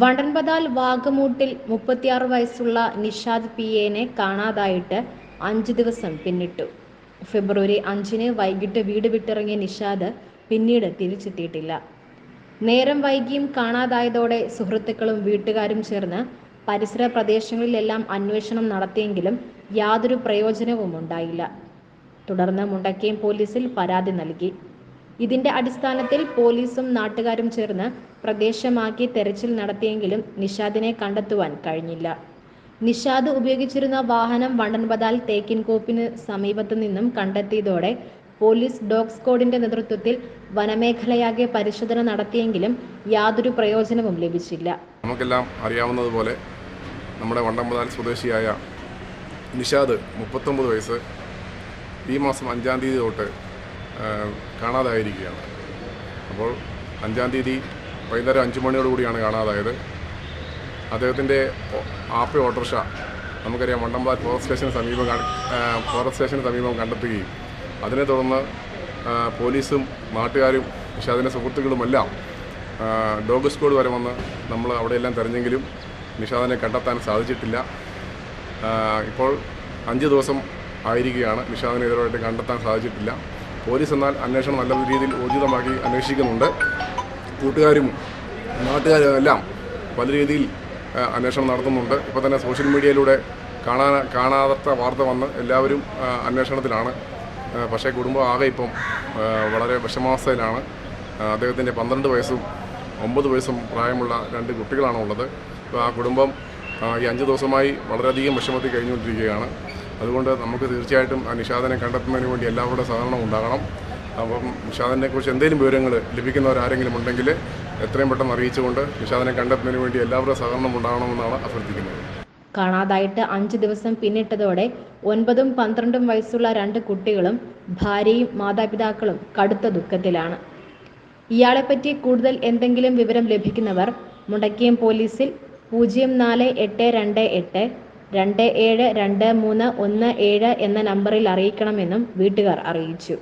വണ്ടൻപതാൽ വാഗമൂട്ടിൽ മുപ്പത്തിയാറ് വയസ്സുള്ള നിഷാദ് പി എനെ കാണാതായിട്ട് അഞ്ച് ദിവസം പിന്നിട്ടു. ഫെബ്രുവരി അഞ്ചിന് വൈകിട്ട് വീട് വിട്ടിറങ്ങിയ നിഷാദ് പിന്നീട് തിരിച്ചെത്തിയിട്ടില്ല. നേരം വൈകിയും കാണാതായതോടെ സുഹൃത്തുക്കളും വീട്ടുകാരും ചേർന്ന് പരിസര പ്രദേശങ്ങളിലെല്ലാം അന്വേഷണം നടത്തിയെങ്കിലും യാതൊരു പ്രയോജനവും ഉണ്ടായില്ല തുടർന്ന് മുണ്ടക്കയം പോലീസിൽ പരാതി നൽകി. ഇതിന്റെ അടിസ്ഥാനത്തിൽ പോലീസും നാട്ടുകാരും ചേർന്ന് പ്രദേശമാക്കി തെരച്ചിൽ നടത്തിയെങ്കിലും നിഷാദിനെ കണ്ടെത്തുവാൻ കഴിഞ്ഞില്ല. നിഷാദ് ഉപയോഗിച്ചിരുന്ന വാഹനം വണ്ടൻപതാൽ തേക്കിൻകോപ്പിന് സമീപത്തു നിന്നും കണ്ടെത്തിയതോടെ പോലീസ് ഡോഗ് സ്ക്വാഡിന്റെ നേതൃത്വത്തിൽ വനമേഖലയാകെ പരിശോധന നടത്തിയെങ്കിലും യാതൊരു പ്രയോജനവും ലഭിച്ചില്ല. നമുക്കെല്ലാം അറിയാവുന്നതുപോലെ നമ്മുടെ വണ്ടമ്പതാൽ സ്വദേശിയായ നിഷാദ് മുപ്പത്തൊമ്പത് വയസ്സ് ഈ മാസം അഞ്ചാം തീയതി തൊട്ട് കാണാതായിരിക്കുകയാണ്. അപ്പോൾ അഞ്ചാം തീയതി വൈകുന്നേരം അഞ്ച് മണിയോടുകൂടിയാണ് കാണാതായത്. അദ്ദേഹത്തിന്റെ ആപ്പി ഓട്ടോറിക്ഷ നമുക്കറിയാം വണ്ടമ്പാൽ ഫോറസ്റ്റ് സ്റ്റേഷന് സമീപം ഫോറസ്റ്റ് സ്റ്റേഷന് സമീപം കണ്ടെത്തുകയും അതിനെ തുടർന്ന് പോലീസും നാട്ടുകാരും നിഷാദിന്റെ സുഹൃത്തുക്കളുമെല്ലാം ആ, ഡോഗ് സ്ക്വാഡ് വരെ വന്ന് നമ്മൾ അവിടെയെല്ലാം തെരഞ്ഞെങ്കിലും നിഷാദിനെ കണ്ടെത്താൻ സാധിച്ചിട്ടില്ല. ഇപ്പോൾ അഞ്ച് ദിവസം ആയിരിക്കുകയാണ് നിഷാദിനെ ഇതുവരെയായിട്ട് കണ്ടെത്താൻ സാധിച്ചിട്ടില്ല. പോലീസ് എന്നാൽ അന്വേഷണം നല്ല രീതിയിൽ ഊർജിതമാക്കി അന്വേഷിക്കുന്നുണ്ട്. കൂട്ടുകാരും നാട്ടുകാരും എല്ലാം പല രീതിയിൽ അന്വേഷണം നടത്തുന്നുണ്ട്. ഇപ്പോൾ തന്നെ സോഷ്യൽ മീഡിയയിലൂടെ കാണാൻ കാണാത്ത വാർത്ത വന്ന് എല്ലാവരും അന്വേഷണത്തിലാണ്. പക്ഷേ കുടുംബം ആകെ ഇപ്പം വളരെ വിഷമാവസ്ഥയിലാണ്. അദ്ദേഹത്തിന്റെ പന്ത്രണ്ട് വയസ്സും ഒമ്പത് വയസ്സും പ്രായമുള്ള രണ്ട് കുട്ടികളാണ് ഉള്ളത് അപ്പോൾ ആ കുടുംബം ഈ അഞ്ച് ദിവസമായി വളരെയധികം വിഷമത്തിൽ കഴിഞ്ഞുകൊണ്ടിരിക്കുകയാണ്. അതുകൊണ്ട് നമുക്ക് തീർച്ചയായിട്ടും ആ നിഷാദിനെ കണ്ടെത്തുന്നതിന് വേണ്ടി എല്ലാവരുടെ സഹകരണം ഉണ്ടാകണം. അപ്പം നിഷാദിനെ കുറിച്ച് എന്തെങ്കിലും വിവരങ്ങൾ ലഭിക്കുന്നവരാരെങ്കിലും ഉണ്ടെങ്കിൽ എത്രയും പെട്ടെന്ന് അറിയിച്ചുകൊണ്ട് നിഷാദിനെ കണ്ടെത്തുന്നതിന് വേണ്ടി എല്ലാവരുടെ സഹകരണം ഉണ്ടാകണമെന്നാണ് അഭ്യർത്ഥിക്കുന്നത്. കാണാതായിട്ട് അഞ്ച് ദിവസം പിന്നിട്ടതോടെ ഒൻപതും പന്ത്രണ്ടും വയസ്സുള്ള രണ്ട് കുട്ടികളും ഭാര്യയും മാതാപിതാക്കളും കടുത്ത ദുഃഖത്തിലാണ്. ഇയാളെപ്പറ്റി കൂടുതൽ എന്തെങ്കിലും വിവരം ലഭിക്കുന്നവർ മുണ്ടക്കയം പോലീസിൽ പൂജ്യം നാല് എട്ട് രണ്ട് എട്ട് രണ്ട് ഏഴ് രണ്ട് മൂന്ന് ഒന്ന് ഏഴ് എന്ന നമ്പറിൽ അറിയിക്കണമെന്നും വീട്ടുകാർ അറിയിച്ചു